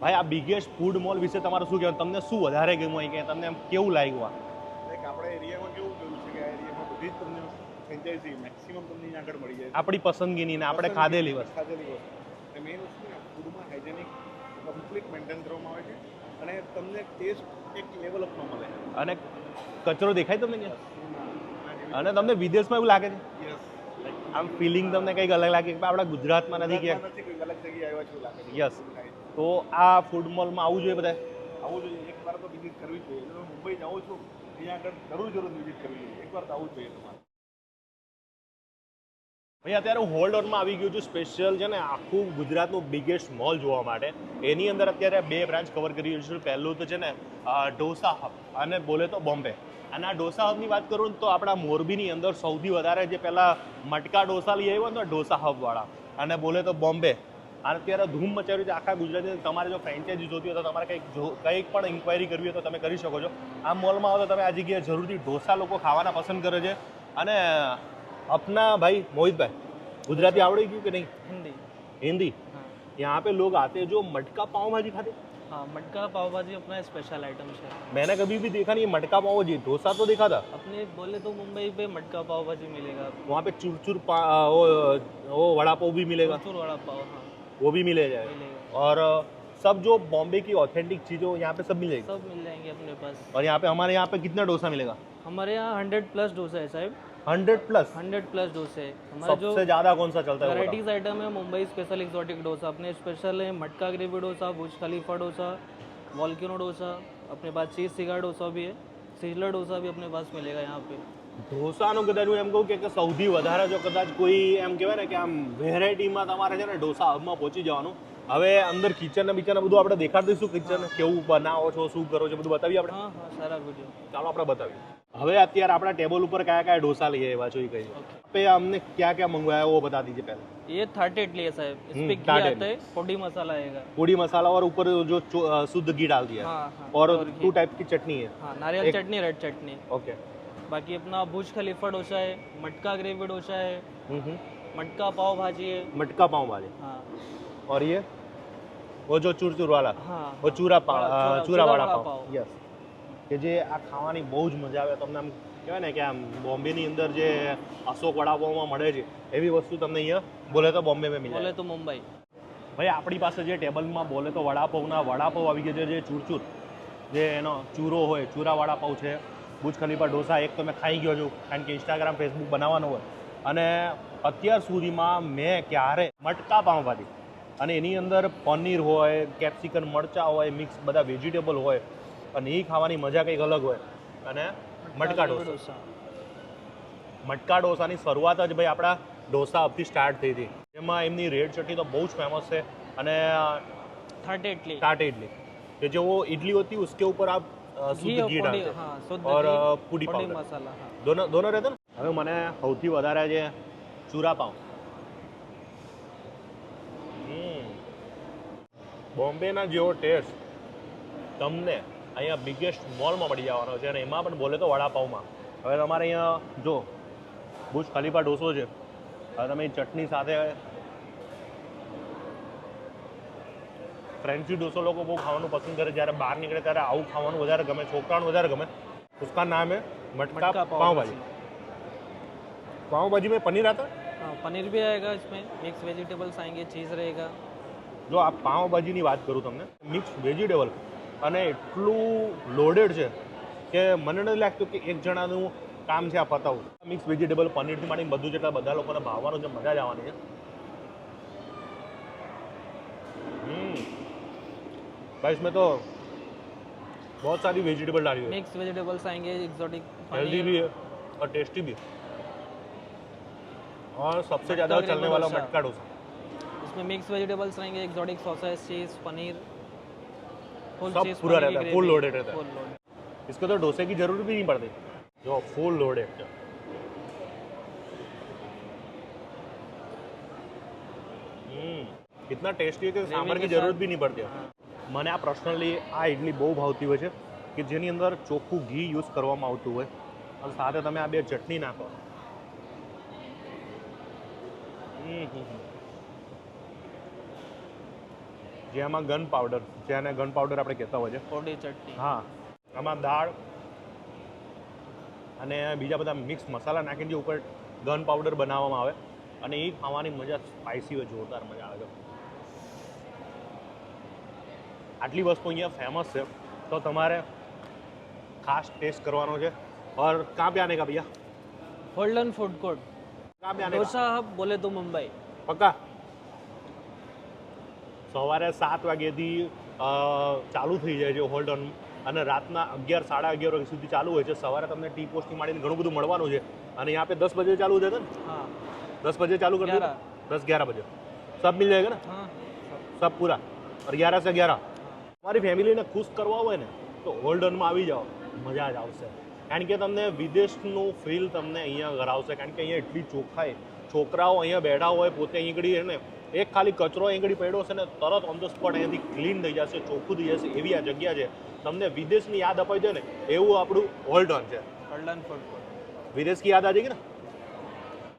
ભાઈ આ biggest food mall વિશે તમારું શું કહેવાય તમને શું વધારે ગમ્યું? અહીં કે તમને એમ કેવું લાગ્યું આ? આપણે એરિયામાં કેવું ગયું છે કે આ એરિયામાં બધી જ તમને ફ્રેન્ચાઇઝી મેક્સિમમ તમને આગળ મળી જાય આપણી પસંદગીની ને આપણે ખાધેલી વસ્તુ. ખાધેલી વસ્તુ. મેઇન વસ્તુ ફૂડમાં હાઇજેનિક કમ્પ્લીટ મેન્ટેન કરવામાં આવે છે અને તમને ટેસ્ટ એક લેવલ અપનો મળે. અને કચરો દેખાય તમને અને તમને વિદેશમાં એવું લાગે છે? યસ આમ ફિલિંગ તમને કંઈક અલગ લાગે કે આપણા ગુજરાતમાં નથી ક્યાંક? નથી તો આ ફૂડ મોલમાં આવવું જોઈએ બધા આવવું જોઈએ. એકવાર તો વિઝિટ કરવી જોઈએ. જો તમે મુંબઈ જાઓ છો અહીંયા આગળ જરૂર જરૂર વિઝિટ કરવી જોઈએ. એકવાર તો આવવું જોઈએ તમારે. ભાઈ અત્યારે હું હોલ્ડ ઓનમાં આવી ગયું છું. સ્પેશિયલ છે ને આખું ગુજરાતનું બિગેસ્ટ મોલ જોવા માટે. એની અંદર અત્યારે બે બ્રાન્ચ કવર કરી રહ્યું છું. પહેલું તો છે ને ઢોસા હબ અને બોલે તો બોમ્બે અને આ ઢોસા હબની વાત કરું ને તો આપણા મોરબીની અંદર સૌથી વધારે જે પહેલાં મટકા ઢોસા લઈ આવ્યો ને ઢોસા હબવાળા અને બોલે તો બોમ્બે અત્યારે ધૂમ મચાવ્યું છે આખા ગુજરાતની અંદર. તમારે જો ફ્રેન્ચાઇઝી જોતી હોય તો તમારે કંઈક જો કંઈક પણ ઇન્ક્વાયરી કરવી હોય તો તમે કરી શકો છો આ મોલમાં આવો તો તમે આ જગ્યાએ જરૂરથી ઢોસા લોકો ખાવાના પસંદ કરે છે અને अपना भाई मोहित भाई गुजराती आवड़े क्यों कि नहीं हिंदी हिंदी हाँ यहाँ पे लोग आते हैं जो मटका पाव भाजी खाते हाँ मटका पाव भाजी अपना स्पेशल आइटम है मैंने कभी भी देखा नहीं ये मटका पाव भाजी डोसा तो देखा था अपने बोले तो मुंबई पे मटका पाव भाजी मिलेगा आपको वहाँ पे चूर चूर पा वो वो वड़ा पाव भी मिलेगा चूर वड़ा पाव हाँ वो भी मिले जाएगा। और सब जो बॉम्बे की ऑथेंटिक चीज़ हो यहाँ पे सब मिलेगी सब मिल जाएँगे अपने पास। और यहाँ पे हमारे यहाँ पे कितना डोसा मिलेगा? हमारे यहाँ हंड्रेड प्लस डोसा है साहब। हंड्रेड प्लस हंड्रेड प्लस डोसे। है हमारा जो सबसे ज़्यादा कौन सा चलता है वैराइटीज आइटम है मुंबई स्पेशल एक्सोटिक डोसा अपने स्पेशल है मटका gravy dosa Burj Khalifa dosa volcano dosa अपने पास चीज़ सिगार डोसा भी है। सिजलर डोसा भी अपने पास मिलेगा यहाँ पे। ઢોસાનું કદાચ હું એમ કહું કે કે સૌથી વધારે જો કદાચ કોઈ એમ કહેવાય ને કે આમ વેરાયટીમાં તમારે છે ને ઢોસા હબમાં પહોંચી જવાનું હવે અંદર કિચન ને બીચન બધું આપણે દેખાડી દઈશું કિચન કેવું બનાવો છો શું કરો છો બધું બતાવીએ આપણે हाँ हाँ सारा वीडियो ચાલો આપણે બતાવીએ હવે અત્યારે આપણા ટેબલ ઉપર કયા કયા ઢોસા લઈ આવ્યા છો એ કહીએ पे हमने क्या क्या मंगवाया वो बता दीजिए पहले ये थर्टी इडली है साहब इस हम्म, पे घी थाट आता इडली। है पोडी मसाला आएगा पूड़ी मसाला और ऊपर जो चो- अ, शुद्ध घी डाल दिया है हाँ हाँ और घी। टू टाइप की चटनी है हाँ नारियल एक- चटनी रेड चटनी ओके बाकी अपना भुज खलीफा डोसा है मटका ग्रेवी डोसा है हम्म, हम्म। मटका पाव भाजी है मटका पाव वाले हाँ और ये वो जो चूर चूर वाला हाँ वो चूरा पाव वाड़ा- અ, ચૂરા- ચૂરા વાળા ચૂરા પાવ વાળા યસ કે જે આ ખાવાની બહુ જ મજા આવે તમને આમ કહેવાય ને કે આમ બોમ્બેની અંદર જે અશોક વડાપાવમાં મળે છે એવી વસ્તુ તમને અહીંયા બોલે તો બોમ્બે મેં મિલે बोले तो मुंबई ભાઈ આપણી પાસે જે ટેબલમાં બોલે તો વડાપાવના વડાપાવ આવી ગયા છે જે ચૂરચૂર જે એનો ચૂરો હોય ચૂરા વડાપાવ છે બુજ ખલીફા ઢોસા એક તો મેં ખાઈ ગયો છું કારણ કે ઇન્સ્ટાગ્રામ ફેસબુક બનાવવાનું હોય. અને અત્યાર સુધીમાં મેં ક્યારે મટકા પાઉંભાજી અને એની અંદર પનીર હોય કેપ્સિકન મરચાં હોય મિક્સ બધા વેજીટેબલ હોય અને એ ખાવાની મજા કંઈક અલગ હોય. અને મટકા ઢોસા મટકા ઢોસાની શરૂઆત જ ભાઈ આપણા ઢોસા અપથી સ્ટાર્ટ થઈ હતી. એમાં એમની રેડ ચટણી તો બહુ જ ફેમસ છે. અને ટાટે ઇડલી. ટાટે ઇડલી. કે જો ઇડલી હોતી ઉસકે ઉપર આપ शुद्ध और घी पोडी डालते हैं हाँ शुद्ध और घी, अ, पूड़ी पोडी पाउडर मसाला हाँ दोनों दोनों रहते ને હવે મને સૌથી વધારે છે ચૂરા પાઉં હમ. બોમ્બેના જેવો ટેસ્ટ તમને અહીંયા બિગેસ્ટ મોલમાં મળી જવાનો છે અને એમાં પણ બોલે તો વડાપાઉંમાં હવે તમારે અહીંયા જો ભુજ ખલીફા ઢોસો છે હવે તમે એ ચટણી સાથે ફ્રેન્ચી ઢોસો લોકો બહુ ખાવાનું પસંદ કરે જ્યારે બહાર નીકળે ત્યારે આવું ખાવાનું વધારે ગમે છોકરાઓને વધારે ગમે उसका नाम है मटका मटका पाव पाव भाजी पाव भाजी में पनीर आता है हाँ पनीर भी आएगा इसमें मिक्स वेजिटेबल्स आएंगे चीज़ रहेगा જો આ પાવભાજીની વાત કરું તમને મિક્સ વેજીટેબલ અને એટલું લોડેડ છે કે મને નથી લાગતું કે એક જણાનું કામ છે આ પતાવું મિક્સ વેજીટેબલ પનીરથી માંડીને બધું જેટલા બધા લોકોને ભાવવાનું છે મજા જ આવવાની છે भाई इसमें तो बहुत सारी वेजिटेबल डाली है। मिक्स वेजिटेबल्स आएँगे एक्सोटिक हेल्दी भी है और टेस्टी भी और सबसे ज़्यादा चलने वाला मटका डोसा। इसमें मिक्स वेजिटेबल्स रहेंगे exotic sauces cheese paneer full सब पूरा रहता है फुल लोडेड रहता है। फुल लोडेड इसको तो डोसे की ज़रूरत भी नहीं पड़ती। जो फुल लोडेड हम्म, इतना टेस्टी है कि सांभर की ज़रूरत भी नहीं पड़ती મને આ પર્સનલી આ ઇડલી બહુ ભાવતી હોય છે કે જેની અંદર ચોખ્ખું ઘી યુઝ કરવામાં આવતું હોય. અને સાથે તમે આ બે ચટણી નાખો. જેમાં ગન પાવડર જેને ગન પાવડર આપણે કહેતા હોય છે. કોડી ચટણી. હા. આમાં દાળ અને બીજા બધા મિક્સ મસાલા નાખીને જે ઉપર ગન પાવડર બનાવવામાં આવે. અને એ ખાવાની મજા સ્પાઇસી હોય જોરદાર મજા આવે છે. આટલી વસ્તુ અહીંયા ફેમસ છે તો તમારે ખાસ ટેસ્ટ કરવાનો છે और कहाँ पे आने का भैया होल्डन फूड कोर्ट कहाँ पे आने का डोसा हब बोले तो मुंबई પક્કા સવારે સાત વાગ્યાથી અ, ચાલુ થઈ જાય છે હોલ્ડન અને રાતના અગિયાર સાડા અગિયાર વાગ્યા સુધી ચાલુ હોય છે સવારે તમને ટી પોસ્ટથી માંડીને ઘણું બધું મળવાનું છે અને यहाँ पे दस बजे चालू हो जाता है ना हाँ दस बजे चालू कर दो ग्यारह। दस ग्यारह बजे सब मिल जाएगा ना हाँ सब पूरा और ग्यारह से ग्यारह તમારી ફેમિલીને ખુશ કરવા હોય ને તો હોલ્ડનમાં આવી જાઓ. મજા જ આવશે. કારણ કે તમને વિદેશનું ફીલ તમને અહીંયા કરાવશે. કારણ કે અહીંયા એટલી ચોખ્ખાઈ. છોકરાઓ અહીંયા બેઠા હોય પોતે અહીંગડી ને એક ખાલી કચરો અહીંગડી પડ્યો છે ને તરત ઓન ધ સ્પોટ અહીંયાથી ક્લીન થઈ જશે ચોખ્ખું થઈ જશે એવી આ જગ્યા છે. તમને વિદેશની યાદ અપાઈ જાય ને એવું આપણું હોલ્ડન છે. હોલ્ડન ફૂડ વિદેશ કી યાદ આજે કે ને?